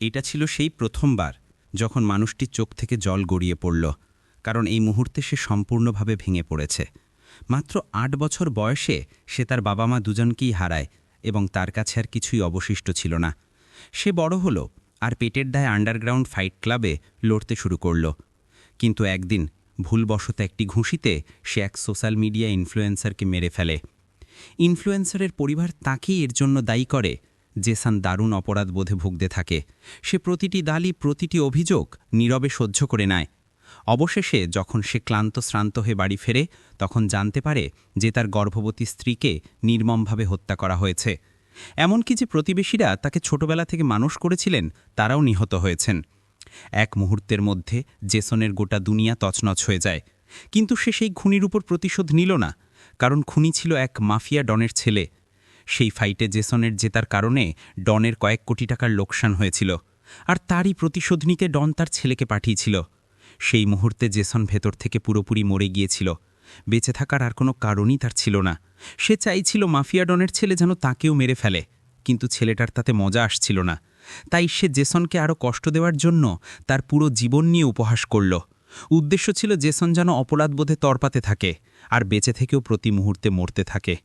এটা ছিল সেই প্রথমবার যখন মানুষটির চোখ থেকে জল গড়িয়ে পড়ল, কারণ এই মুহূর্তে সে সম্পূর্ণভাবে ভেঙে পড়েছে। মাত্র আট বছর বয়সে সে তার বাবা মা দুজনকেই হারায় এবং তার কাছে আর কিছুই অবশিষ্ট ছিল না। সে বড় হলো আর পেটের দায় আন্ডারগ্রাউন্ড ফাইট ক্লাবে লড়তে শুরু করল। কিন্তু একদিন ভুলবশত একটি ঘুষিতে সে এক সোশ্যাল মিডিয়া ইনফ্লুয়েন্সারকে মেরে ফেলে। ইনফ্লুয়েন্সারের পরিবার তাকেই এর জন্য দায়ী করে জেসান দারুণ অপরাধ বোধে ভুগতে থাকে। সে প্রতিটি দালি, প্রতিটি অভিযোগ নীরবে সহ্য করে নেয়। অবশেষে যখন সে ক্লান্ত, শ্রান্ত হয়ে বাড়ি ফেরে, তখন জানতে পারে যে তার গর্ভবতী স্ত্রীকে নির্মমভাবে হত্যা করা হয়েছে। এমনকি যে প্রতিবেশীরা তাকে ছোটবেলা থেকে মানুষ করেছিলেন, তারাও নিহত হয়েছেন। এক মুহূর্তের মধ্যে জেসনের গোটা দুনিয়া তছনছ হয়ে যায়। কিন্তু সে সেই খুনির উপর প্রতিশোধ নিল না, কারণ খুনি ছিল এক মাফিয়া ডনের ছেলে। সেই ফাইটে জেসনের জেতার কারণে ডনের কয়েক কোটি টাকার লোকসান হয়েছিল। আর তারই প্রতিশোধ নিতে ডন তার ছেলেকে পাঠিয়েছিল। সেই মুহূর্তে জেসন ভেতর থেকে পুরোপুরি মরে গিয়েছিল। বেঁচে থাকার আর কোনো কারণই তার ছিল না। সে চাইছিল মাফিয়া ডনের ছেলে যেন তাকেও মেরে ফেলে, কিন্তু ছেলেটার তাতে মজা আসছিল না। তাই সে জেসনকে আরও কষ্ট দেওয়ার জন্য তার পুরো জীবন নিয়ে উপহাস করল। উদ্দেশ্য ছিল জেসন যেন অপরাধবোধে তরপাতে থাকে, আর বেঁচে থেকেও প্রতি মুহূর্তে মরতে থাকে।